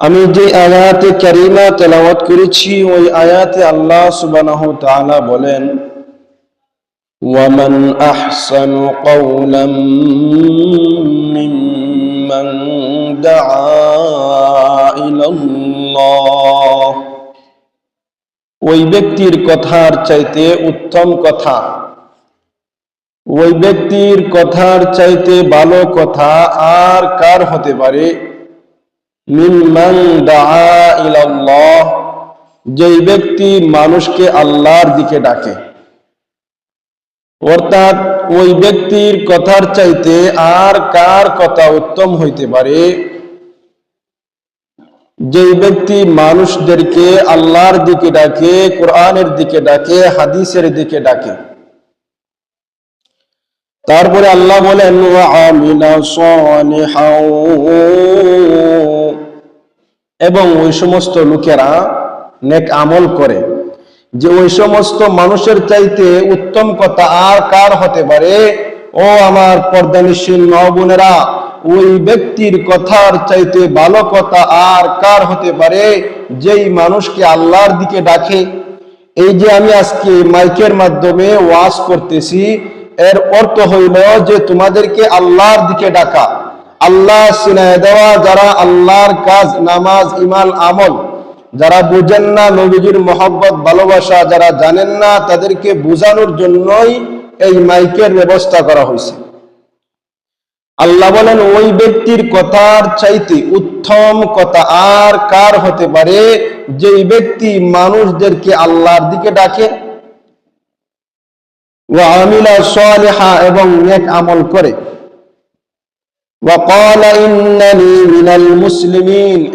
আমি যে আয়াতে কারিমা তেলাওয়াত করেছি ওই আয়াতে আল্লাহ সুবহানাহু ওয়া তাআলা বলেন ومن أحسن قولا ممن دعا إلى الله ওই ব্যক্তির কথার চাইতে উত্তম কথা ওই ব্যক্তির কথার চাইতে ভালো কথা আর কার হতে পারে মিম্মান যেই ব্যক্তি মানুষকে আল্লাহর দিকে ডাকে। অর্থাৎ ওই ব্যক্তির কথার চাইতে আর কার কথা উত্তম হইতে পারে? যেই ব্যক্তি মানুষদেরকে আল্লাহর দিকে ডাকে, কোরআনের দিকে ডাকে, হাদিসের দিকে ডাকে। তারপরে আল্লাহ বলেন আমিনা সনিহাও এবং ওই সমস্ত লোকেরা নেক আমল করে যে ওই সমস্ত মানুষের চাইতে উত্তম কথা আর কার হতে পারে? ও আমার পর্দানিসীন বোনেরা ওই ব্যক্তির কথার চাইতে ভালো কথা আর কার হতে পারে? যেই মানুষকে আল্লাহর দিকে ডাকে। এই যে আমি আজকে মাইকের মাধ্যমে ওয়াজ করতেছি, এর অর্থ হইল যে তোমাদেরকে আল্লাহর দিকে ডাকা। আল্লাহ সিনায় দেওয়া যারা আল্লাহর কাজ, নামাজ, ইমাল, আমল, যারা বুঝেন না নবীজির মহব্বত, ভালোবাসা, যারা জানেন না, তাদেরকে বোঝানোর জন্যই এই মাইকের ব্যবস্থা করা হয়েছে। আল্লাহ বলেন, ওই ব্যক্তির কথার চাইতে উত্তম কথা আর কার হতে পারে? যেই ব্যক্তি মানুষদেরকে আল্লাহর দিকে ডাকে ওয়ামিলা সালিহা এবং নেক আমল করে।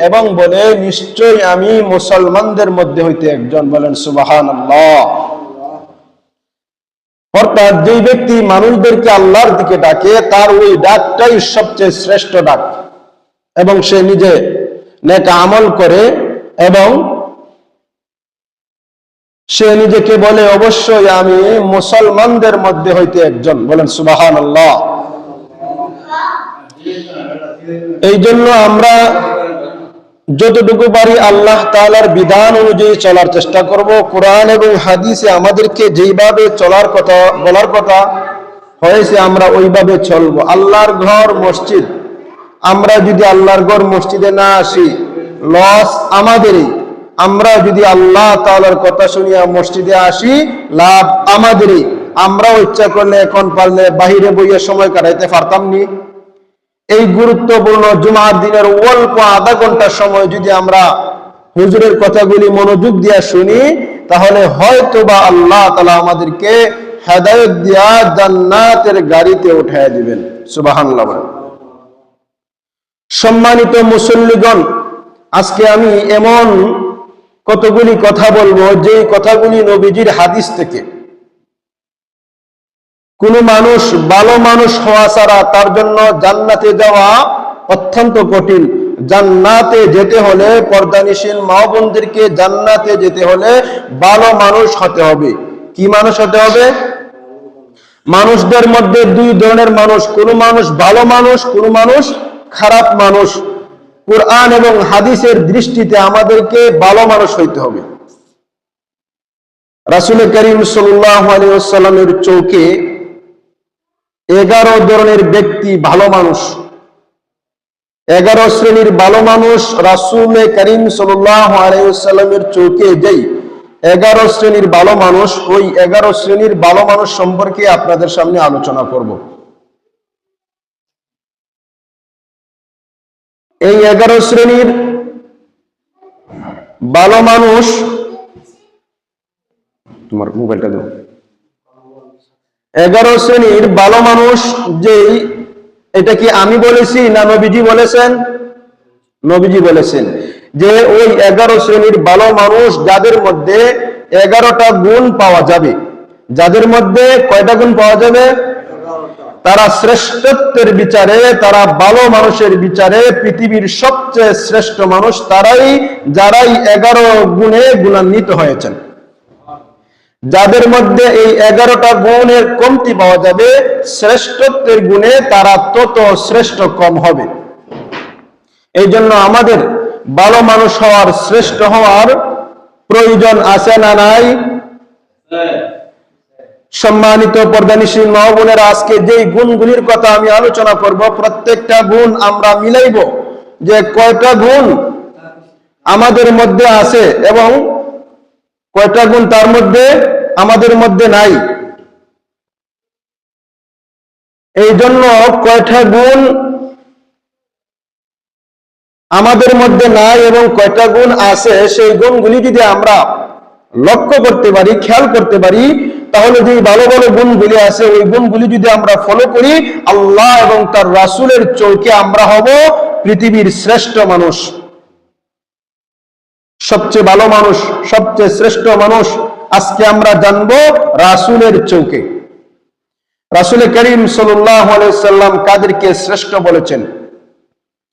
এবং বলে নিশ্চয় আমি মুসলমানদের মধ্যে হইতে একজন। বলেন, সুবহানাল্লাহ। অর্থাৎ যে ব্যক্তি মানুষদেরকে আল্লাহর দিকে ডাকে, তার ওই ডাকটাই সবচেয়ে শ্রেষ্ঠ ডাক। এবং সে নিজে আমল করে এবং সে নিজেকে বলে, অবশ্যই আমি মুসলমানদের মধ্যে হইতে একজন। বলেন, সুবহানাল্লাহ। এই জন্য আমরা যতটুকু পারি আল্লাহ তাআলার বিধান অনুযায়ী চলার চেষ্টা করব। কোরআন এবং হাদিসে আমাদেরকে যেইভাবে চলার কথা, বলার কথা হয়েছে আমরা ওইভাবে চলবো। আল্লাহর ঘর মসজিদ। আমরা যদি আল্লাহর ঘর মসজিদে না আসি লস আমাদেরই। আমরা যদি আল্লাহ তাআলার কথা শুনিয়া মসজিদে আসি, লাভ আমাদেরই। আমরা ইচ্ছা করলে এখন পারলে বাহিরে বইয়ে সময় কাটাইতে পারতাম নি। এই গুরুত্বপূর্ণ জুমার দিনের অল্প আধা ঘণ্টার সময় যদি আমরা হুজুরের কথাগুলি মনোযোগ দিয়া শুনি, তাহলে হয়তো বা আল্লাহ তালা আমাদেরকে হেদায়ত দিয়া জান্নাতের গাড়িতে উঠাই দিবেন। সুবাহান্লাহ সম্মানিত মুসল্লিগণ, আজকে আমি এমন কতগুলি কথা বলব যে কথাগুলি নবীজির হাদিস থেকে কোন মানুষ ভালো মানুষ হওয়া ছাড়া তার জন্য জান্নাতে যাওয়া অত্যন্ত কঠিন। জান্নাতে যেতে হলে পর্দানিশীল মা বোনদেরকে জান্নাতে যেতে হলে ভালো মানুষ হতে হবে। কি মানুষ হতে হবে? মানুষদের মধ্যে দুই ধরনের মানুষ, কোন মানুষ ভালো মানুষ, কোন মানুষ খারাপ মানুষ। কোরআন এবং হাদিসের দৃষ্টিতে আমাদেরকে ভালো মানুষ হইতে হবে। রাসুল করিম সাল্লাহ আলিয়াল্লামের চৌকে এগারো ধরনের ব্যক্তি ভালো মানুষ। এগারো শ্রেণির ভালো মানুষ রাসুল করিম সাল্লামের চৌকে যেই এগারো শ্রেণির ভালো মানুষ, ওই এগারো শ্রেণির ভালো মানুষ সম্পর্কে আপনাদের সামনে আলোচনা করব। এই এগারো শ্রেণির ভালো মানুষ তোমার মোবাইলটা দেবো এগারো শ্রেণির ভালো মানুষ যেই, এটা কি আমি বলেছি না নবীজি বলেছেন? নবীজি বলেছেন যে ওই এগারো শ্রেণির ভালো মানুষ যাদের মধ্যে এগারোটা গুণ পাওয়া যাবে। যাদের মধ্যে কয়টা গুণ পাওয়া যাবে? তারা শ্রেষ্ঠত্বের বিচারে, তারা ভালো মানুষের বিচারে পৃথিবীর সবচেয়ে শ্রেষ্ঠ মানুষ তারাই, যারাই এগারো গুণে গুণান্বিত হয়েছেন। যাদের মধ্যে এই এগারোটা গুণের কমতি পাওয়া যাবে, শ্রেষ্ঠত্বের গুণে তারা তত শ্রেষ্ঠ কম হবে। এই জন্য আমাদের ভালো মানুষ হওয়ার, শ্রেষ্ঠ হওয়ার প্রয়োজন আছে না নাই? সম্মানিত পর্দানিশী মা বোনেরা আজকে যেই গুণগুলির কথা আমি আলোচনা করব, প্রত্যেকটা গুণ আমরা মিলাইব যে কয়টা গুণ আমাদের মধ্যে আছে এবং কয়টা গুণ তার মধ্যে আমাদের মধ্যে নাই। এই জন্য কয়টা গুণ আমাদের মধ্যে নাই এবং কয়টা গুণ আছে, সেই গুণগুলি যদি আমরা লক্ষ্য করতে পারি, খেয়াল করতে পারি, তাহলে যে ভালো ভালো গুণগুলি আছে, ওই গুণগুলি যদি আমরা ফলো করি, আল্লাহ এবং তার রাসুলের চৌকে আমরা হব পৃথিবীর শ্রেষ্ঠ মানুষ। সবচেয়ে ভালো মানুষ, সবচেয়ে শ্রেষ্ঠ মানুষ। আজকে আমরা জানব রাসুলের চৌকে। রাসুল করিম সাল্লাহ সাল্লাম কাদেরকে শ্রেষ্ঠ বলেছেন।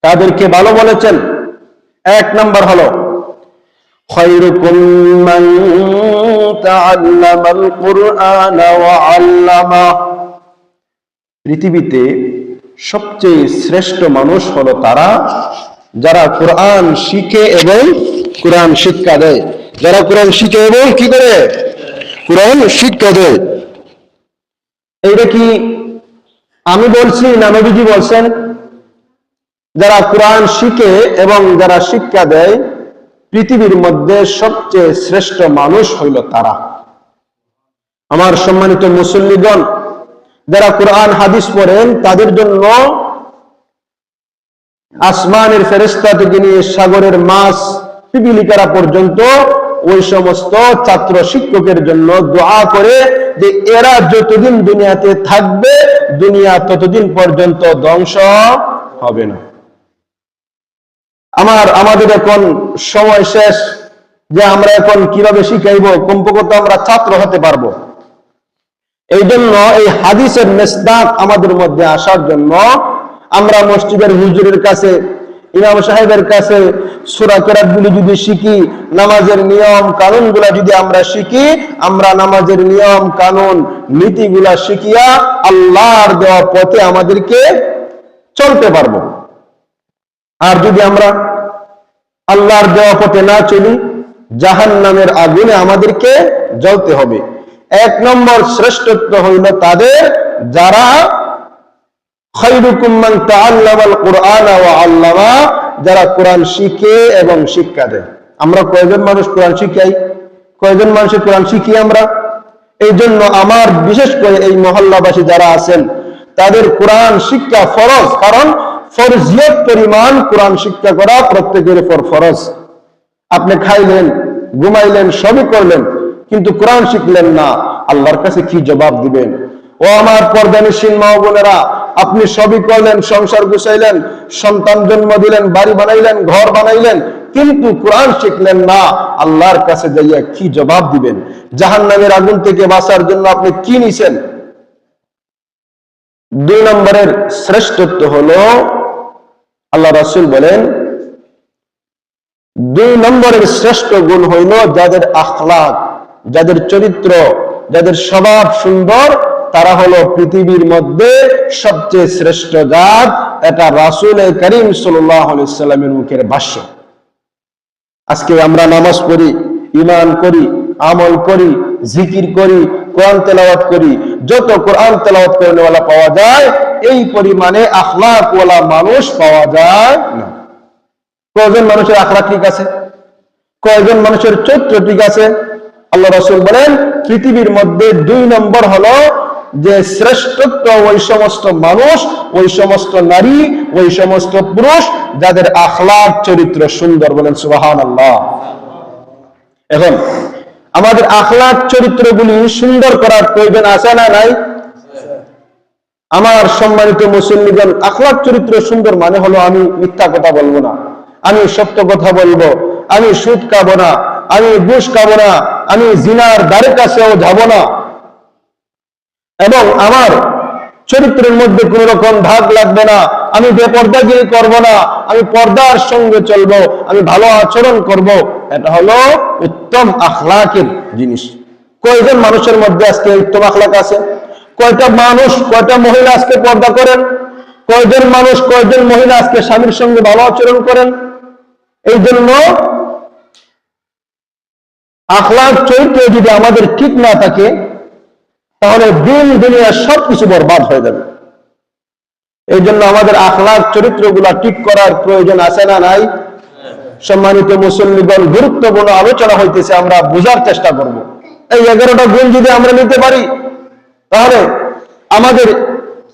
কাদেরকে ভালো বলেছেন। এক নম্বর হলো পৃথিবীতে সবচেয়ে শ্রেষ্ঠ মানুষ হলো তারা, যারা কোরআন শিখে এবং কোরআন শিক্ষা দেয়। যারা কোরআন শিখে এবং কি করে? কোরআন শিক্ষা দেয়। এইটা কি আমি বলছি না নবীজি বলছেন? যারা কোরআন শিখে এবং যারা শিক্ষা দেয়, পৃথিবীর মধ্যে সবচেয়ে শ্রেষ্ঠ মানুষ হইল তারা। আমার সম্মানিত মুসল্লিগণ, যারা কোরআন, হাদিস পড়েন, তাদের জন্য আসমানের ফেরেস্তা থেকে নিয়ে সাগরের মাছ, পিপিলিকারা পর্যন্ত ওই সমস্ত ছাত্র শিক্ষকের জন্য দোয়া করে যে এরা যতদিন দুনিয়াতে থাকবে, দুনিয়া ততদিন পর্যন্ত ধ্বংস হবে না। আমার, আমাদের এখন সময় শেষ। যে আমরা এখন কীভাবে শিখাইব কমপক্ষত আমরা ছাত্র হতে পারব। এই জন্য এই হাদিসের মেসদাক আমাদের মধ্যে আসার জন্য আমরা মসজিদের হুজুরের কাছে ইমাম সাহেবের কাছে সুরা গুলি যদি শিখি, নামাজের নিয়ম কানুনগুলা যদি আমরা শিখি, আমরা নামাজের নিয়ম কানুন নীতিগুলা শিখিয়া আল্লাহর দেওয়া পথে আমাদেরকে চলতে পারব। আর যদি আমরা আল্লাহর দেওয়া পথে না চলি জাহান নামের আগুনে আমাদেরকে জ্বলতে হবে। এক নম্বর শ্রেষ্ঠত্ব হইল তাদের যারা যারা কোরআন শিখে এবং শিক্ষা দেয়। আমরা কয়জন মানুষ কোরআন শিখাই? কয়জন মানুষের কোরআন শিখি আমরা? এই জন্য আমার বিশেষ করে এই মহল্লাবাসী যারা আছেন, তাদের কোরআন শিক্ষা ফরজ, কারণ ফরজিয়ত পরিমাণ কোরআন শিক্ষা করা প্রত্যেকের উপর ফরজ। আপনি খাইলেন, ঘুমাইলেন, সবই করলেন, কিন্তু কোরআন শিখলেন না। আল্লাহর কাছে কি জবাব দিবেন? ও আমার পর্দানিসীন মা বোনেরা, আপনি সবই করলেন, সংসার গুছাইলেন, সন্তান জন্ম দিলেন, বাড়ি বানাইলেন, ঘর বানাইলেন, কিন্তু কোরআন শিখলেন না। আল্লাহর কাছে যাইয়া কি জবাব দিবেন? জাহান নামের আগুন থেকে বাঁচার জন্য আপনি কি নিছেন? দুই নম্বরের শ্রেষ্ঠত্ব হলো, আল্লাহ রাসুল বলেন, দুই নম্বরের শ্রেষ্ঠ গুণ হইল যাদের আখলাক, যাদের চরিত্র, যাদের স্বভাব সুন্দর তারা হলো পৃথিবীর মধ্যে সবচেয়ে শ্রেষ্ঠ জাত। এটা রাসুল করিম সাল্লামের মুখের ভাষ্য। আজকে আমরা নামাজ পড়ি ইমান করি, আমল করি, জিকির করি, কোরআন তেলাওয়াত করি, যত কোরআন তেলাওয়াত করে পাওয়া যায়, এই পরিমাণে আখলাকওয়ালা মানুষ পাওয়া যায় না। কয়জন মানুষের আখলাক ঠিক আছে? কয়জন মানুষের চরিত্র ঠিক আছে? আল্লাহ রসুল বলেন, পৃথিবীর মধ্যে দুই নম্বর হলো যে শ্রেষ্ঠত্ব ওই সমস্ত মানুষ, ওই সমস্ত নারী, ওই সমস্ত পুরুষ, যাদের আখলাক চরিত্র সুন্দর বলেন সুবাহান আল্লাহ এখন, আমাদের আখলাক চরিত্রগুলি সুন্দর করার প্রয়োজন আছে না নাই? আমার সম্মানিত মুসল্লিগণ আখলাক চরিত্র সুন্দর মানে হলো আমি মিথ্যা কথা বলব না। আমি সত্য কথা বলব। আমি সুদ খাব না। আমি ঘুষ খাব না। আমি জিনার দ্বারে কাছেও যাব না। এবং আমার চরিত্রের মধ্যে কোন রকম ভাগ লাগবে না। আমি বেপর্দাগিরি করব না। আমি পর্দার সঙ্গে চলবো। আমি ভালো আচরণ করব। এটা হলো উত্তম আখলাকের জিনিস। কয়জন মানুষের মধ্যে আজকে উত্তম আখলাক আছে? কয়টা মানুষ, কয়টা মহিলা আজকে পর্দা করেন? কয়জন মানুষ, কয়জন মহিলা আজকে স্বামীর সঙ্গে ভালো আচরণ করেন? এই জন্য আখলাক চরিত্র যদি আমাদের ঠিক না থাকে তাহলে দিন, দুনিয়া সবকিছু বরবাদ হয়ে যাবে। এই জন্য আমাদের আখলাক চরিত্রগুলা ঠিক করার প্রয়োজন আছে না নাই? সম্মানিত মুসল্লিগণ, গুরুত্বপূর্ণ আলোচনা হইতেছে, আমরা বোঝার চেষ্টা করব। এই এগারোটা গুণ যদি আমরা নিতে পারি, তাহলে আমাদের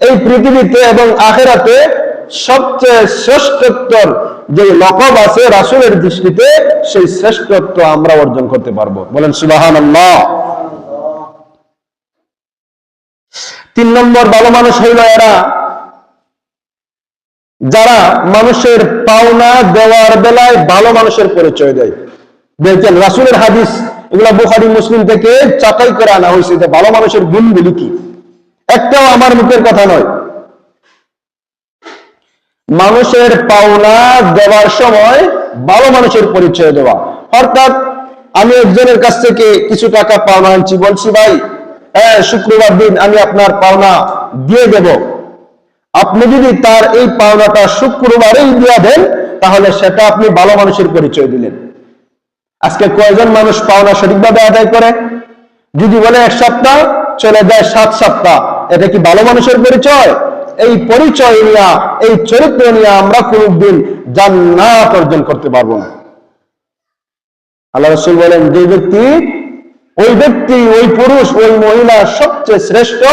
এই পৃথিবীতে এবং আখেরাতে সবচেয়ে শ্রেষ্ঠত্বর যে লকব আছে রাসুলের দৃষ্টিতে, সেই শ্রেষ্ঠত্ব আমরা অর্জন করতে পারব। বলেন সুবাহান তিন নম্বর ভালো মানুষ হইল এরা। যারা মানুষের পাওনা দেওয়ার বেলায় ভালো মানুষের পরিচয় দেয়। দেখছেন, রাসুলের হাদিস, এগুলা বুখারি, মুসলিম থেকে চাকাই করে আনা হয়েছে যে ভালো মানুষের গুণগুলি কি। একটাও আমার মুখের কথা নয়। মানুষের পাওনা দেওয়ার সময় ভালো মানুষের পরিচয় দেওয়া। অর্থাৎ আমি একজনের কাছ থেকে কিছু টাকা পাওনা আনছি, বলছি, ভাই হ্যাঁ শুক্রবার দিন আমি আপনার পাওনা দিয়ে দেব। আপনি যদি তার এই পাওনাটা শুক্রবারেই দিয়ে দেন, তাহলে সেটা আপনি ভালো মানুষের পরিচয় দিলেন। আজকে কয়জন মানুষ পাওনা সঠিকভাবে আদায় করে? যদি বলে এক সপ্তাহ, চলে যায় সাত সপ্তাহ। এটা কি ভালো মানুষের পরিচয়? এই পরিচয় নিয়ে, এই চরিত্র নিয়ে আমরা কোনদিন জান্নাত অর্জন করতে পারব না। আল্লাহ রসুল বলেন, যে ব্যক্তি ওই ব্যক্তি, ওই পুরুষ, ওই মহিলা সবচেয়ে শ্রেষ্ঠ,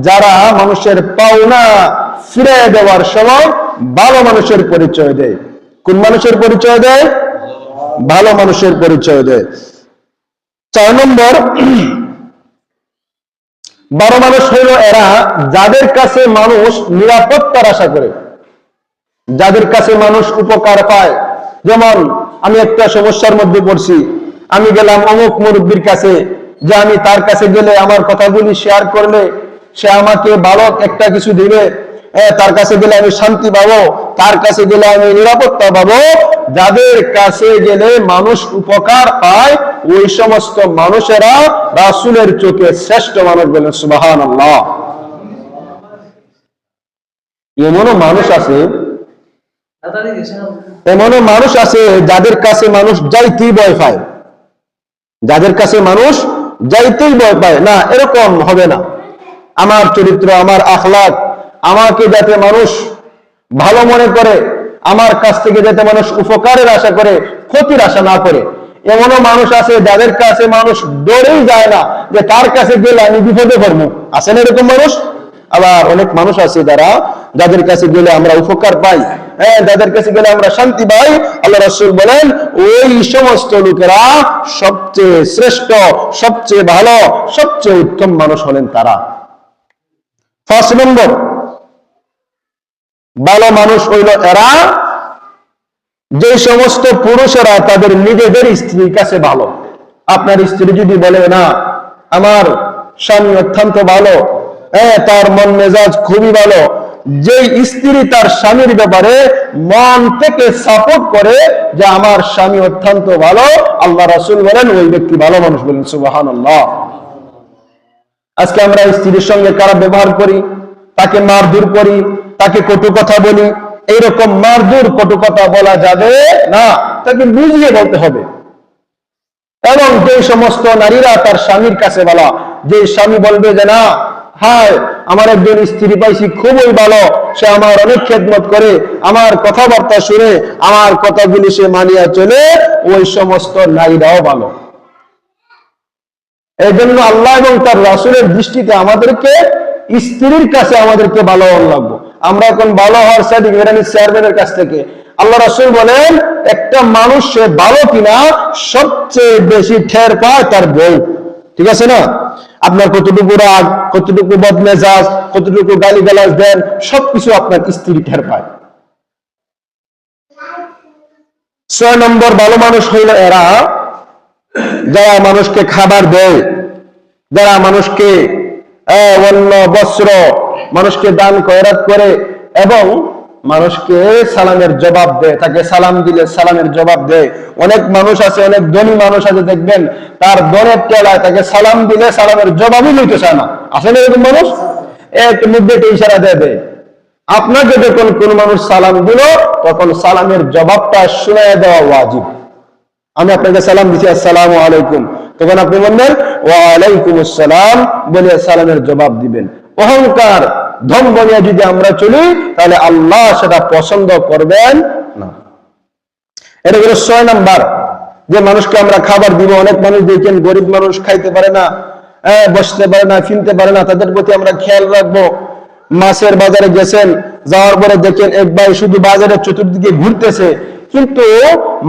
যারা মানুষের পাওনা ফিরে দেওয়ার সময় ভালো মানুষের পরিচয় দেয়। কোন মানুষের পরিচয় দেয়? ভালো মানুষের পরিচয় দেয়। চার নম্বর বড় মানুষ হইল এরা যাদের কাছে মানুষ নিরাপত্তার আশা করে। যাদের কাছে মানুষ উপকার পায়। যেমন, আমি একটা সমস্যার মধ্যে পড়ছি। আমি গেলাম অমুক মুরব্বীর কাছে যে আমি তার কাছে গেলে আমার কথাগুলি শেয়ার করলে সে আমাকে বালক একটা কিছু দিবে। তার কাছে গেলে আমি শান্তি পাবো তার কাছে গেলে আমি নিরাপত্তা পাবো। যাদের কাছে গেলে মানুষ উপকার পায় ওই সমস্ত মানুষেরা রাসুলের চোখে শ্রেষ্ঠ মানুষ বলেন সুবাহান আল্লাহ এমনও মানুষ আছে এমনও মানুষ আছে যাদের কাছে মানুষ যাইতেই ভয় পায়। যাদের কাছে মানুষ যাইতেই ভয় পায়, না, এরকম হবে না। আমার চরিত্র, আমার আখলাক, আমাকে যাতে মানুষ ভালো মনে করে, আমার কাছ থেকে যাতে মানুষ উপকারের আশা করে, ক্ষতির আশা না করে। এমনও মানুষ আছে, যাদের কাছে মানুষ ডরেই যায় না, যে তার কাছে গেলে আমি বিপদে পড়ব। আছেন এরকম মানুষ? আবার অনেক মানুষ আছে যারা যাদের কাছে গেলে আমরা উপকার পাই হ্যাঁ যাদের কাছে গেলে আমরা শান্তি পাই, আল্লাহ রসুল বলেন, ওই সমস্ত লোকেরা সবচেয়ে শ্রেষ্ঠ, সবচেয়ে ভালো, সবচেয়ে উত্তম মানুষ হলেন তারা। ফার্স্ট নম্বর ভালো মানুষ হইল এরা যে সমস্ত পুরুষেরা তাদের নিজেদের স্ত্রীর কাছে ভালো। আপনার স্ত্রী যদি বলে, না, আমার স্বামী অত্যন্ত ভালো তার মন মেজাজ খুবই ভালো। যে স্ত্রী তার স্বামীর ব্যাপারে মন থেকে সাপোর্ট করে যে আমার স্বামী অত্যন্ত ভালো, আল্লাহ রাসুল বলেন, ওই ব্যক্তি ভালো মানুষ বলেন সুবাহান আল্লাহ আজকে আমরা স্ত্রীর সঙ্গে খারাপ ব্যবহার করি, তাকে মারধর করি, তাকে কটু কথা বলি, এইরকম মারধর কটু কথা বলা যাবে না, তাকে বুঝিয়ে বলতে হবে। এবং যে সমস্ত নারীরা তার স্বামীর কাছে বলা যে স্বামী বলবে যে না হায়, আমার একজন স্ত্রী পাইছি খুবই ভালো। সে আমার অনেক খেদমত করে, আমার কথাবার্তা শুনে, আমার কথাগুলি সে মানিয়া চলে, ওই সমস্ত নারীরাও ভালো। এই জন্য আল্লাহ এবং তার রাসুলের দৃষ্টিতে আমাদেরকে, স্ত্রীর কাছে আমাদেরকে ভালো হওয়ার লাগবো। আমরা এখন ভালো হওয়ার সার্টিফিকেট আমি চেয়ারম্যানের কাছ থেকে। আল্লাহ রাসুল বলেন, একটা মানুষ সে ভালো কিনা, সবচেয়ে বেশি ঠের পায় তার বউ। ঠিক আছে না? আপনার কতটুকু রাগ, কতটুকু বদমেজাজ, কতটুকু গালি গালাজ দেন, সবকিছু আপনার স্ত্রী ঠের পায়। ছয় নম্বর, ভালো মানুষ হইল এরা যারা মানুষকে খাবার দেয়, যারা মানুষকে অন্ন, বস্ত্র, মানুষকে দান করে এবং মানুষকে সালামের জবাব দেয় তাকে সালাম দিলে সালামের জবাব দেয় অনেক মানুষ আছে, অনেক ধনী মানুষ আছে, দেখবেন, তার দনের টেলায় তাকে সালাম দিলে সালামের জবাবই লইতে চায় না। আছে না এরকম মানুষ? এক মুদ্রে ইশারা দিয়ে দেয় আপনাকে যখন কোন মানুষ সালাম দিল, তখন সালামের জবাবটা শুনে দেওয়া ওয়াজিব। আমি আপনাকে সালাম দিচ্ছি আসসালাম আলাইকুম। তখন আপনি বললেন ওয়ালাইকুম আসসালাম বলে সালামের জবাব দিবেন। অহংকার ধম বনিয়া যদি আমরা চলি, তাহলে আল্লাহ সেটা পছন্দ করবেন না। এটা হলো ছয় নাম্বার। যে মানুষকে আমরা খাবার দিব, অনেক মানুষ দেখেন গরিব মানুষ খাইতে পারে না বসতে পারে না ফিনতে পারে না, তাদের প্রতি আমরা খেয়াল রাখব। মাছের বাজারে গেছেন, যাওয়ার পরে দেখেন এক ভাই শুধু বাজারের চতুর্দিকে ঘুরতেছে, কিন্তু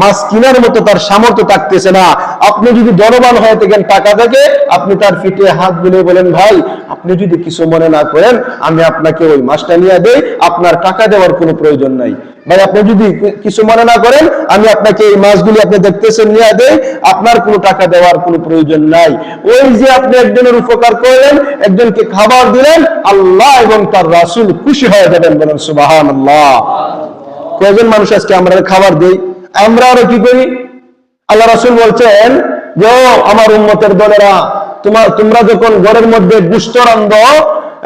মাছ কেনার মতো তার সামর্থ্য থাকতেছে না। আপনি যদি ধনবান হয়ে থাকেন টাকা থেকে, আপনি তার ফিটে হাত বুলিয়ে বলেন, ভাই, আপনি যদি কিছু মনে না করেন, আমি আপনাকে ওই মাছটা নিয়ে দেই, আপনার টাকা দেওয়ার কোনো প্রয়োজন নাই। ভাই, আপনি যদি কিছু মনে না করেন, আমি আপনাকে এই মাছগুলি আপনি দেখতেছেন, নিয়ে দেই, আপনার কোনো টাকা দেওয়ার কোনো প্রয়োজন নাই। ওই যে আপনি একজনের উপকার করলেন, একজনকে খাবার দিলেন, আল্লাহ এবং তার রাসূল খুশি হয়ে যাবেন বলেন সুবাহান আল্লাহ কয়জন মানুষ আজকে আমরা খাবার দেই? আমরা আরও কি করি? আল্লাহ রাসূল বলছেন যে আমার উন্মতের দলেরা, তোমার, তোমরা যখন ঘরের মধ্যে গুষ্ঠ রান্ধ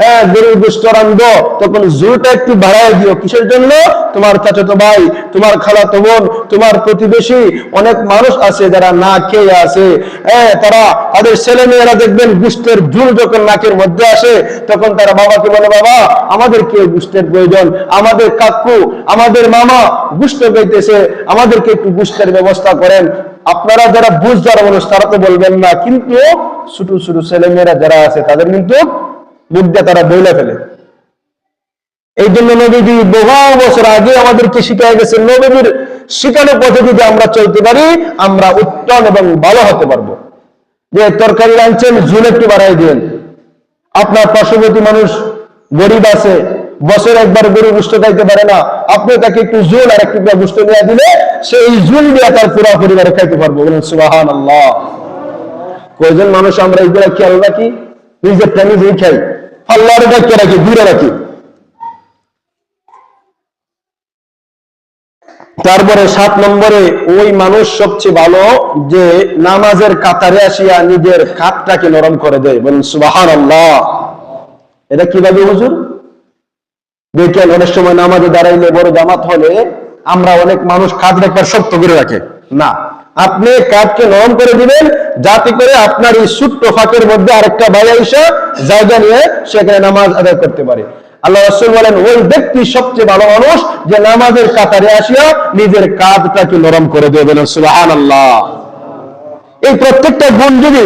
হ্যাঁ গরুর জোরটা একটু বাড়ায় দিও। কিসের জন্য? তোমার তোমার তোমার প্রতিবেশী, অনেক মানুষ আছে যারা না খেয়ে হ্যাঁ তারা ছেলে মেয়েরা দেখবেন গুষ্টের ঝুল যখন নাকের মধ্যে আসে, তখন তারা বাবাকে বলে, বাবা আমাদেরকে গুষ্টের প্রয়োজন? আমাদের কাকু, আমাদের মামা গুষ্ট পেতেছে আমাদেরকে একটু গুষ্টের ব্যবস্থা করেন। আপনারা যারা বুঝ যারা মানুষ, তারা তো বলবেন না, কিন্তু ছোট ছোট ছেলে মেয়েরা যারা আছে, তাদের কিন্তু মুখ দিয়ে তারা বইলে ফেলে। এই জন্য নবীজি বহু বছর আগে আমাদেরকে শিখাই গেছে, নবীজির শিখানো পথে যদি আমরা চলতে পারি, আমরা উত্তম এবং ভালো হতে পারব। যে তরকারি রাঁধছেন, ঝুল একটু বাড়াই দিন আপনার পার্শ্ববর্তী মানুষ গরিব আছে বছর একবার গরু গুষ্ট খাইতে পারে না। আপনি তাকে একটু জুল আর একটু গুষ্ট নিয়ে দিলে সেই জুল দিয়ে তার পুরা পরিবারে খাইতে পারব। বলুন সুবাহান আল্লাহ কয়জন মানুষ আমরা এইগুলা খেয়াল রাখি? নিজের নিজেরটা নিজেই খাই। আল্লাহর ডাক্তার রাখি, দূরে রাখি। তারপরে সাত নম্বরে, ওই মানুষ সবচেয়ে ভালো যে নামাজের কাতারে আসিয়া নিজের কাতটাকে নরম করে দেয়। বলেন সুবাহান আল্লাহ এটা কীভাবে হুজুর? দেখেন অনেক সময় নামাজে দাঁড়াইলে বড় জামাত হলে আমরা অনেক মানুষ কাজ রাখবার শক্ত করে রাখে। না, আপনি কাজকে নরম করে দিবেন, যাতে করে আপনার এই ছোট্ট ফাঁকের মধ্যে আরেকটা বাইরে এসে জায়গা নিয়ে সেখানে নামাজ আদায় করতে পারে। আল্লাহ রসুল বলেন, ওই ব্যক্তি সবচেয়ে ভালো মানুষ যে নামাজের কাতারে আসিয়া নিজের কাজটাকে নরম করে দেবেন আল্লাহ এই প্রত্যেকটা গুণ যদি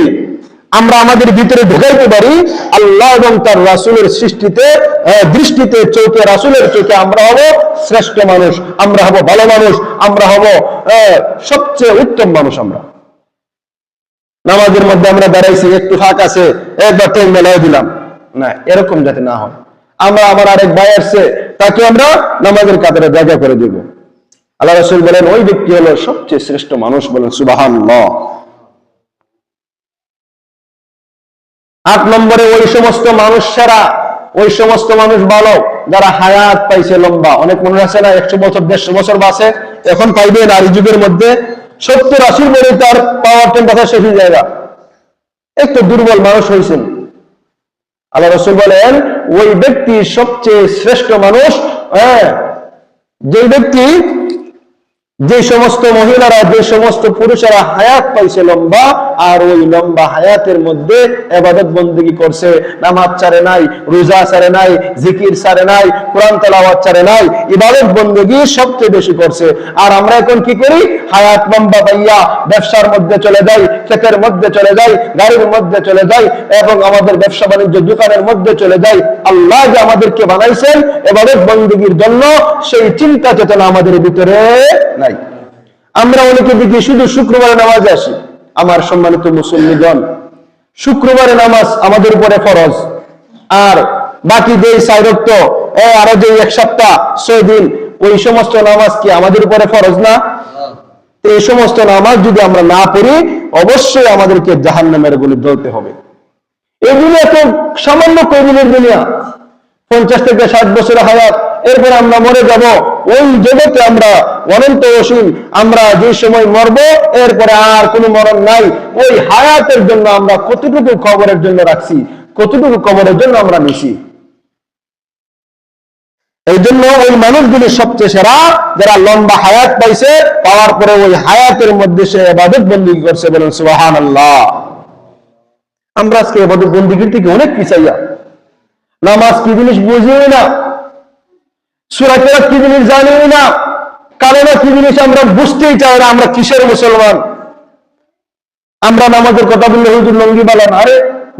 আমরা আমাদের ভিতরে ঢুকাইতে পারি। আল্লাহ এবং তার রাসুলের সৃষ্টিতে দৃষ্টিতে চোখে রাসুলের চোখে আমরা হব শ্রেষ্ঠ মানুষ, আমরা হব ভালো মানুষ, আমরা হব সবচেয়ে উত্তম মানুষ আমরা। নামাজের মধ্যে আমরা দাঁড়াইছি, একটু ফাঁক আছে, একবার টাইম মেলাই দিলাম। না, এরকম যাতে না হয়। আমরা আমার আরেক ভাই আসছে, তাকে আমরা নামাজের কাতারে জায়গা করে দিব। আল্লাহ রসুল বলেন, ওই ব্যক্তি হলো সবচেয়ে শ্রেষ্ঠ মানুষ বলেন সুবাহান আট নম্বরে ওই সমস্ত মানুষেরা ওই সমস্ত মানুষ ভালো, যারা হায়াত পাইছে লম্বা। অনেক মানুষ আছে না, একশো বছর, দেড়শো বছর বাসে এখন পাইবে নারী যুগের মধ্যে সত্তর, আশির পরে তার পাওয়ার টেম্পারেচার শেষ হয়ে যায় একটু দুর্বল মানুষ হয়েছেন আল্লাহ রসুল বলেন, ওই ব্যক্তি সবচেয়ে শ্রেষ্ঠ মানুষ হ্যাঁ যে ব্যক্তি যে সমস্ত মহিলারা, যে সমস্ত পুরুষেরা হায়াত পাইছে লম্বা, আর ওই লম্বা হায়াতের মধ্যে এবাদত বন্দী করছে। নামাজ ছাড়ে নাই, রোজা ছাড়ে নাই, জিকির ছাড়ে নাই, কোরআন তেলাওয়াত ছাড়ে নাই, ইবাদত বন্দী সবচেয়ে বেশি করছে। আর আমরা এখন কি করি? হায়াত লম্বা পাইয়া ব্যবসার মধ্যে চলে যাই, ক্ষেতের মধ্যে চলে যাই, গাড়ির মধ্যে চলে যাই, এবং আমাদের ব্যবসা বাণিজ্য দোকানের মধ্যে চলে যাই। আল্লাহ যে আমাদেরকে বানাইছেন এবাদত বন্দীর জন্য, সেই চিন্তা চেতনা আমাদের ভিতরে নাই। আমরা অনেকে দেখি শুধু শুক্রবারে নামাজে আসি। আমার সম্মানিত মুসল্লিগণ, শুক্রবারে নামাজ আমাদের উপরে ফরজ। আর বাকি যে সাইরক্ত আরও যে এক সপ্তাহ, ছয় দিন, ওই সমস্ত নামাজ কি আমাদের উপরে ফরজ না? এই সমস্ত নামাজ যদি আমরা না পড়ি, অবশ্যই আমাদেরকে জাহান নামের গুলি ধরতে হবে। এগুলো এত সামান্য কবিলের দুনিয়া। পঞ্চাশ থেকে ষাট বছর হায়াত এরপর আমরা মরে যাব। ওই জগতে আমরা অনন্ত অসীম আমরা যে সময় মরব, এরপরে আর কোনো মরণ নাই। ওই হায়াতের জন্য আমরা কতটুকু কবরের জন্য রাখছি, কতটুকু কবরের জন্য আমরা নিছি? এই জন্য ওই মানুষগুলি সবচেয়ে সেরা, যারা লম্বা হায়াত পাইছে, পাওয়ার পরে ওই হায়াতের মধ্যে সে এবাদত বন্দী করছে বলেন সুবাহান আল্লাহ আমরা আজকে এবাদত বন্দীগীর থেকে অনেক পিছাইয়া। নামাজ কি জিনিস বুঝিও না সুরাকেরা কি জিনিস জানিও না? কালেমা কি জিনিস আমরা বুঝতেই চাই না, আমরা কিসের মুসলমান? আমরা নামাজের কথা বললে হুজুর লঙ্গি বালান আরে,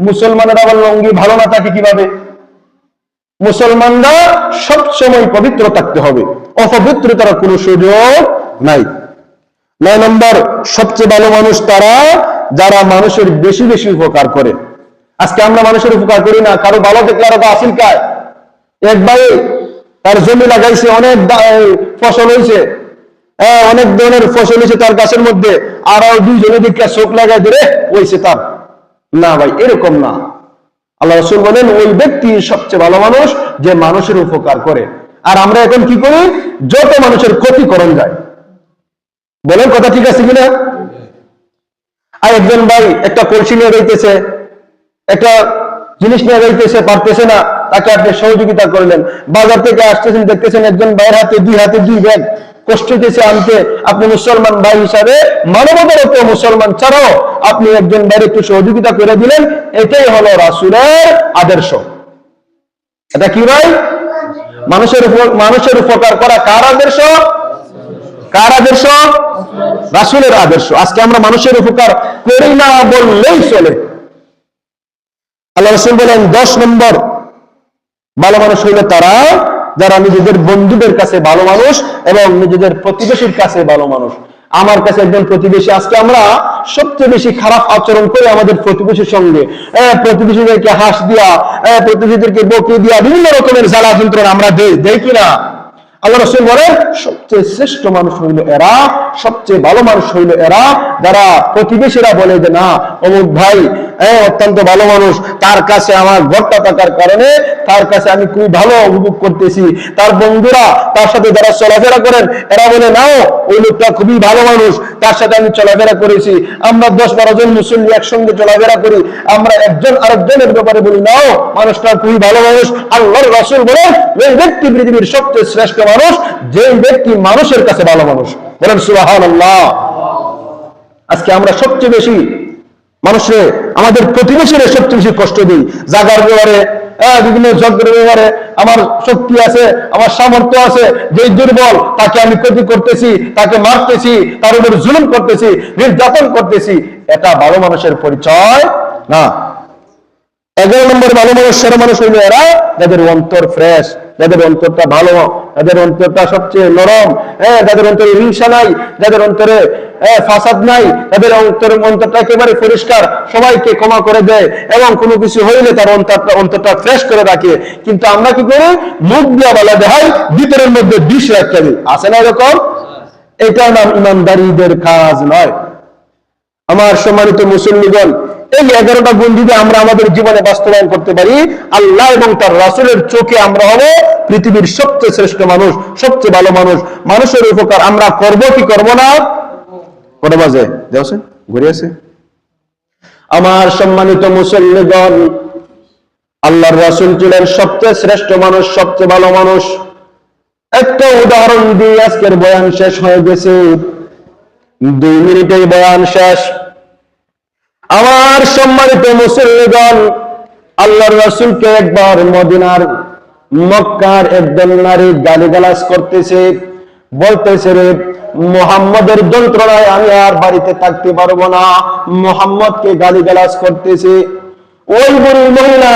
মুসলমানের আবার লঙ্গি ভালো না থাকে কীভাবে? মুসলমানরা সবসময় পবিত্র থাকতে হবে। অপবিত্রতার কোনো সুযোগ নাই। নয় নম্বর, সবচেয়ে ভালো মানুষ তারা, যারা মানুষের বেশি বেশি উপকার করে। আজকে আমরা মানুষের উপকার করি না, কারও ভালো দেখলে আরও আসিল খায় একবারে তার জমি লাগাইছে, অনেক ফসল হয়েছে হ্যাঁ অনেক ধরনের ফসল হয়েছে তার গাছের মধ্যে। আর দুইজনে দেখে চোখ লাগাই ধরে হয়েছে তার। না ভাই, এরকম না। আল্লাহ রসুল বলেন, ওই ব্যক্তি সবচেয়ে ভালো মানুষ যে মানুষের উপকার করে। আর আমরা এখন কি করি? যত মানুষের ক্ষতিকরণ যায় বলেন কথা ঠিক আছে কিনা? আর একজন ভাই একটা কলসি নিয়ে রইতেছে একটা জিনিস নিয়ে রইতেছে পারতেছে না, তাকে আপনি সহযোগিতা করলেন। বাজার থেকে আসতেছেন, দেখতেছেন একজন ভাইয়ের হাতে, দুই হাতে দুই ব্যাগ। কষ্ট হইতেছে আনতে। আপনি মুসলমান ভাই হিসাবে মানবতার উপর মুসলমান ছাড়াও আপনি একজন ভাইয়ের একটু সহযোগিতা করে দিলেন। এটাই হলো রাসুলের আদর্শ। এটা কি ভাই? মানুষের উপর মানুষের উপকার করা কার আদর্শ? কার আদর্শ? রাসুলের আদর্শ। আজকে আমরা মানুষের উপকার করি না বললেই চলে। আল্লাহ রসুল বলেন, দশ নম্বর ভালো মানুষ হইল তারা যারা নিজেদের বন্ধুদের কাছে ভালো মানুষ এবং নিজেদের প্রতিবেশীর কাছে ভালো মানুষ। আমার কাছে একজন প্রতিবেশী, আজকে আমরা সবচেয়ে বেশি খারাপ আচরণ করি আমাদের প্রতিবেশীর সঙ্গে। প্রতিবেশীদেরকে হাস দিয়া প্রতিবেশীদেরকে বকে দিয়া, বিভিন্ন রকমের জ্বালা যন্ত্রণা আমরা দেই দেই কিনা? আল্লাহ রসুল বলেন, সবচেয়ে শ্রেষ্ঠ মানুষ হইল এরা, সবচেয়ে ভালো মানুষ হইল এরা যারা প্রতিবেশীরা বলে যে, না, অমুক ভাই হ্যাঁ অত্যন্ত ভালো মানুষ। তার কাছে আমার ঘরটা থাকার কারণে তার কাছে আমি খুবই ভালো উপভোগ করতেছি। তার বন্ধুরা, তার সাথে যারা চলাফেরা করেন, এরা বলে, নাও, ওই লোকটা খুবই ভালো মানুষ। তার সাথে আমি চলাফেরা করেছি। আমরা দশ বারো জন মুসল্লি একসঙ্গে চলাফেরা করি। আমরা একজন আরেকজনের ব্যাপারে বলি, নাও, মানুষটা খুবই ভালো মানুষ। আল্লাহর রসুল বলেন ওই ব্যক্তি পৃথিবীর সবচেয়ে শ্রেষ্ঠ মানুষ যে ব্যক্তি মানুষের কাছে ভালো মানুষ। বলেন সুবাহ আজকে আমরা সবচেয়ে বেশি মানুষের, আমাদের প্রতিবেশীরা সবচেয়ে বেশি কষ্ট দিই। জাগার ব্যাপারে বিভিন্ন যজ্ঞের ব্যাপারে আমার শক্তি আছে, আমার সামর্থ্য আছে যে দুর্বল, তাকে আমি ক্ষতি করতেছি, তাকে মারতেছি, তার উপর জুলুম করতেছি, নির্যাতন করতেছি। এটা ভালো মানুষের পরিচয় না। এগারো নম্বর ভালো মানুষ, সেরা মানুষ হইল এরা যাদের অন্তর ফ্রেশ যাদের অন্তরটা ভালো, যাদের অন্তরটা সবচেয়ে নরম হ্যাঁ যাদের অন্তরে হিংসা নাই, যাদের অন্তরে ফাসাদ নাই যাদের অন্তরের অন্তরটা একেবারে পরিষ্কার, সবাইকে ক্ষমা করে দেয়, এবং কোনো কিছু হইলে তার অন্তরটা অন্তরটা ফ্রেশ করে রাখে। কিন্তু আমরা কি করি? মুখ দিয়া বলা দেখাই ভিতরের মধ্যে বিষ রাখতে দিই আছে না এরকম? এটা নাম ইমানদারিদের কাজ নয়। আমার সম্মানিত মুসল্লিগণ, এই এগারোটা গুণ যদি আমরা আমাদের জীবনে বাস্তবায়ন করতে পারি, আল্লাহ এবং তার রাসুলের চোখে আমরা হব পৃথিবীর সবচেয়ে শ্রেষ্ঠ মানুষ, সবচেয়ে ভালো মানুষ। মানুষের উপকার আমরা করব কি করব না? কটা বাজে? দেখছেন ঘুরে আছে? আমার সম্মানিত মুসল্লিগণ, আল্লাহর রাসুল ছিলেন সবচেয়ে শ্রেষ্ঠ মানুষ, সবচেয়ে ভালো মানুষ। একটা উদাহরণ দিয়ে আজকের বয়ান শেষ হয়ে গেছে। দুই মিনিটেই বয়ান শেষ। আমার সম্মানিত মুসল্লিগণ, আল্লাহর রাসূলকে একবার মদিনার মক্কার একদল নারী গালিগালাজ করতেছে। বলতেছে রে মোহাম্মদের যন্ত্রণায় আমি আর বাড়িতে থাকতে পারব না। মোহাম্মদকে গালিগালাজ করতেছে। ওই বুড়ি মহিলা,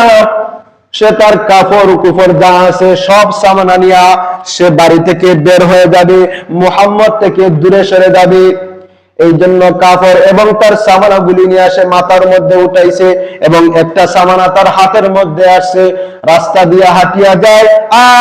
সে তার কাপড় কুপড় যা আছে সব সামান আনিয়া সে বাড়ি থেকে বের হয়ে যাবে। মোহাম্মদ থেকে দূরে সরে যাবে। এই জন্য কাপড় এবং তার সামানা গুলি নিয়ে আসে, মাথার মধ্যে উঠাইছে এবং একটা সামানা তার হাতের মধ্যে আসছে রাস্তা দিয়ে হাঁটিয়া যায়।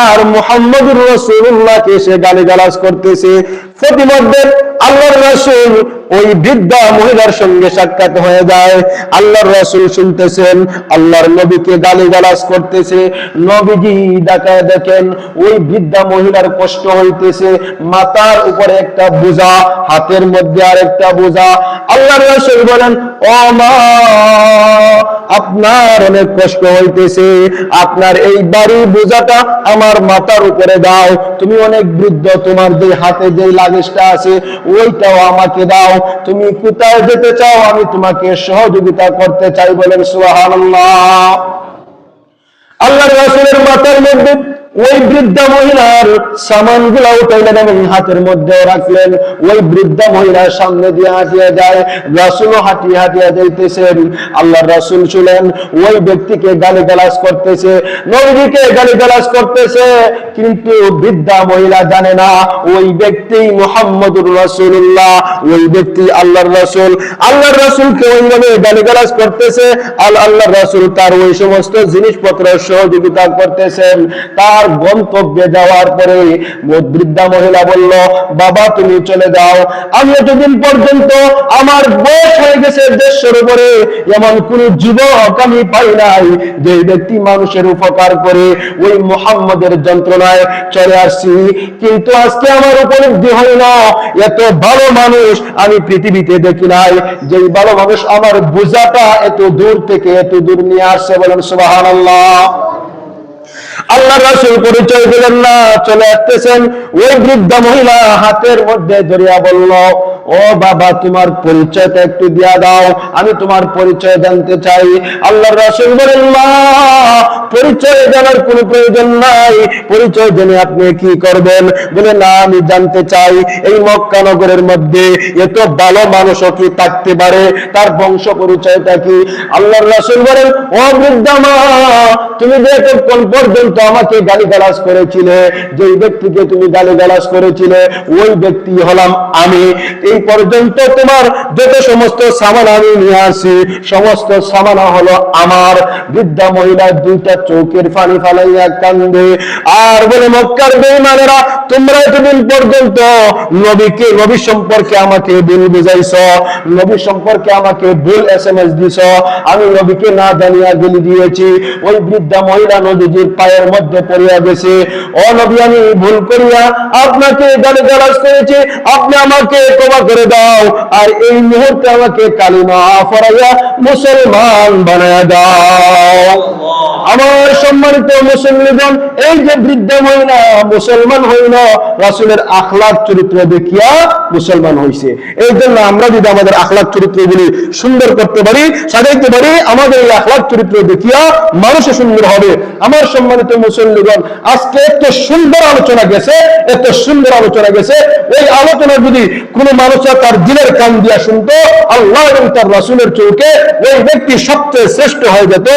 আর মোহাম্মদ রসুল্লাহকে সে গালিগালাজ করতেছে। প্রতিমধ্যে আল্লাহর রসুল ওই বৃদ্ধা মহিলার সঙ্গে সাক্ষাৎ হয়ে যায়। আল্লাহর রসুল শুনতেছেন, আল্লাহর নবীকে গালিগালাজ করতেছে। নবীজি দেখায় দেখেন, ওই বৃদ্ধা মহিলার কষ্ট হইতেছে, মাথার উপরে একটা বোঝা, হাতের মধ্যে আর একটা বোঝা। আল্লাহর রাসূল বলেন, ও মা, আপনার অনেক কষ্ট হইতেছে। আপনার এই বাড়ির বোঝাটা আমার মাথার উপরে দাও। তুমি অনেক বৃদ্ধ, তোমার যে হাতে যে লাগেজটা আছে, ওইটাও আমাকে দাও। তুমি কোথায় যেতে চাও, আমি তোমাকে সহযোগিতা করতে চাই বলেন সুহান আল্লাহ রাসুলের মাথার মধ্যে ওই বৃদ্ধা মহিলার সামানগুলা উঠাইলেন এবং হাতের মধ্যে রাখলেন। ওই বৃদ্ধা মহিলার সামনে দিয়ে হাঁটিয়ে যায় রাসুল হাঁটিয়ে হাঁটিয়ে যাইতেছেন। আল্লাহর রাসুল ছিলেন ওই ব্যক্তিকে গালি গালাজ করতেছে, নবীকে গালি গালাজ করতেছে, কিন্তু বৃদ্ধা মহিলা জানে না, ওই ব্যক্তি মোহাম্মদুর রাসূলুল্লাহ, ওই ব্যক্তি আল্লাহর রাসূল। আল্লাহর রাসূলকে ওইভাবে গালি গালাজ করতেছে, আর আল্লাহর রাসূল তার ওই সমস্ত জিনিসপত্র সহযোগিতা করতেছেন। তার গন্তব্যে যাওয়ার পরে বৃদ্ধা মহিলা বলল, বাবা, তুমি চলে যাও। আমি এতদিন পর্যন্ত আমার বয়স হয়ে গেছে দেশের উপরে। এমন কোন যুবক আমি পাই নাই যে ব্যক্তি মানুষের উপকার করে। ওই মোহাম্মদের যন্ত্রণায় চলে আসছি। কিন্তু আজকে আমার উপলব্ধি হয় না। এত ভালো মানুষ আমি পৃথিবীতে দেখি নাই। যে ভালো মানুষ আমার বোঝাটা এত দূর থেকে এত দূর নিয়ে আসছে বলেন সুবহানাল্লাহ। আল্লাহ রাসূল পরিচয় দিলেন না চলে আসতেছেন। ওই বৃদ্ধা মহিলা হাতের মধ্যে ধরিয়া বলল ও বাবা, তোমার পরিচয়টা একটু দিয়া দাও। আমি তোমার পরিচয় জানতে চাই। আল্লাহ রাসূল বলেন পরিচয় জানার কোনো প্রয়োজন নাই। পরিচয় জেনে আপনি কি করবেন? বলে, না, আমি জানতে চাই। এই মক্কা নগরের মধ্যে এত ভালো মানুষও কি থাকতে পারে? তার বংশ পরিচয়টা কি? আল্লাহর রাসূল বলেন, ও বৃদ্ধা মা, তুমি যে এতক্ষণ পর্যন্ত আমাকে গালি গালাজ করেছিলে, যেই ব্যক্তিকে তুমি গালি গালাজ করেছিলে, ওই ব্যক্তি হলাম আমি। এই পর্যন্ত তোমার যত সমস্ত সামান আমি নিয়ে আসি, সমস্ত সামানা হলো আমার। বৃদ্ধা মহিলা দুইটা চৌকের পানি ফালাইয়া কান্দে। আর বলে, মক্কার বেঈমানেরা, তোমরা এতদিন পর্যন্ত নবীকে, নবী সম্পর্কে আমাকে ভুল বুঝাইছ, নবী সম্পর্কে আমাকে ভুল এসএমএস দিছ। আমি নবীকে না জানিয়া গেলি দিয়েছি। ওই বৃদ্ধা মহিলা নদীজির পায়ের মধ্যে পড়িয়া গেছে। ও নবী, আমি ভুল করিয়া আপনাকে গালি গালাজ করেছি। আপনি আমাকে ক্ষমা করে দাও। আর এই মুহূর্তে আমাকে কালিমা ফরাইয়া মুসলমান বানায়া দাও। আমার সম্মানিত মুসলমান এই যে বৃদ্ধ মহিলা, মুসলমান হইল, রাসুলের আখলাক চরিত্র দেখিয়া মুসলমান হইছে। এই জন্য আমরা যদি আমাদের আখলাক চরিত্রগুলি সুন্দর করতে পারি, সাজাইতে পারি, আমাদের এই আখলাক চরিত্র দেখিয়া মানুষে সুন্দর হবে। আমার সম্মানিত মুসল্লিগণ, আজকে এত সুন্দর আলোচনা গেছে, এত সুন্দর আলোচনা গেছে। এই আলোচনা যদি কোনো মানুষরা তার দিলের কান দিয়া শুনতো, আল্লাহ এবং তার রাসুলের চৌকে ওই ব্যক্তি সবচেয়ে শ্রেষ্ঠ হয়ে যেত।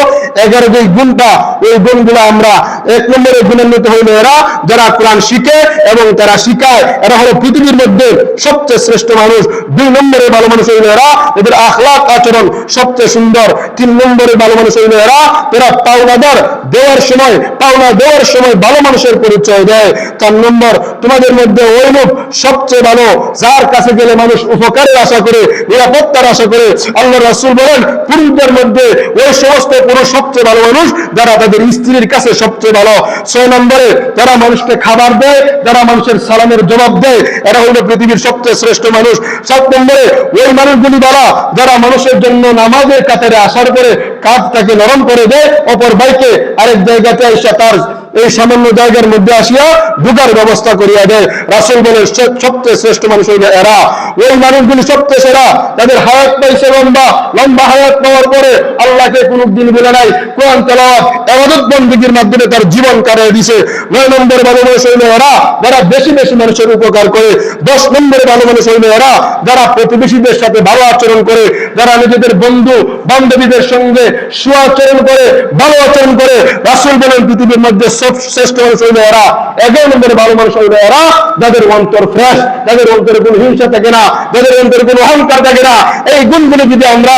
এগারো যে গুণটা, ওই গুণগুলো আমরা এক নম্বরে গুণান্বিত হইল এরা, যারা কোরআন শিখে এবং তারা শিখায়, এরা হলো পৃথিবীর মধ্যে সবচেয়ে শ্রেষ্ঠ মানুষ। দুই নম্বরে ভালো মানুষ হইল এরা, এদের আখলাক আচরণ সবচেয়ে সুন্দর। তিন নম্বরে ভালো মানুষ হইল এরা এরা পাওনাদার দেওয়ার সময়, পাওনা দেওয়ার সময় ভালো মানুষের পরিচয় দেয়। চার নম্বর, তোমাদের মধ্যে ওই লোক সবচেয়ে ভালো, যার কাছে গেলে মানুষ উপকারের আশা করে, নিরাপত্তার আশা করে আল্লাহ রাসূল বলেন, পুরুষদের মধ্যে ওই সমস্ত পুরুষ সবচেয়ে ভালো মানুষ যারা তাদের স্ত্রীর কাছে সবচেয়ে ভালো। ছয় নম্বরে, যারা মানুষকে খাবার দেয়, যারা মানুষের সালামের জবাব দেয়, এরা হইল পৃথিবীর সবচেয়ে শ্রেষ্ঠ মানুষ। সাত নম্বরে, ওই মানুষগুলি বলা যারা মানুষের জন্য নামাজের কাতারে আসার পরে কাঁধটাকে নরম করে দেয়, অপর বাইকে আরেক জায়গাতে এসে তার এই সামান্য জায়গার মধ্যে আসিয়া ঢুকার ব্যবস্থা করিয়া দেয়। রাসুল বলে সবচেয়ে শ্রেষ্ঠ মানুষ হইল এরা। ওই মানুষগুলি সবচেয়ে সেরা। তাদের হায়াত পাইছে লম্বা লম্বা হায়াত পাওয়ার পরে আল্লাহকে কোনো দিন বলে নাই। কোরআন তেলাওয়াত বন্দীগীর মাধ্যমে তার জীবন কাটিয়ে দিছে নয় নম্বরে ভালো মানুষ হইল এরা যারা বেশি বেশি মানুষের উপকার করে, দশ নম্বরে ভালো মানুষ হইল এরা যারা প্রতিবেশীদের সাথে ভালো আচরণ করে, যারা নিজেদের বন্ধু, বান্ধবীদের সঙ্গে সুআচরণ করে, ভালো আচরণ করে, রাসুল বলেন পৃথিবীর মধ্যে সব শ্রেষ্ঠ মানুষ হইল এরা এগারো নম্বরে ভালো মানুষ হইল এরা যাদের অন্তর ফ্রেশ যাদের অন্তরে কোনো হিংসা না, যাদের অন্তরে কোনো অহংকার থাকে না, এই গুণগুলো যদি আমরা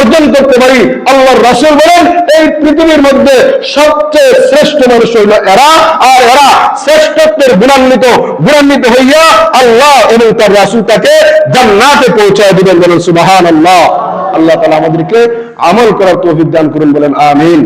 অর্জন করতে পারি, আল্লাহর রাসূল বলেন, এই পৃথিবীর মধ্যে সবচেয়ে শ্রেষ্ঠ মানুষ হইল এরা, আর এরা শ্রেষ্ঠত্বের গুণান্বিত গুণান্বিত হইয়া আল্লাহ এবং তার রাসূল তাকে জান্নাতে পৌঁছায় দিবেন বলেন, সুবহানাল্লাহ। আল্লাহ তাআলা আমাদেরকে আমল করার তৌফিক দান করুন বলেন, আমিন।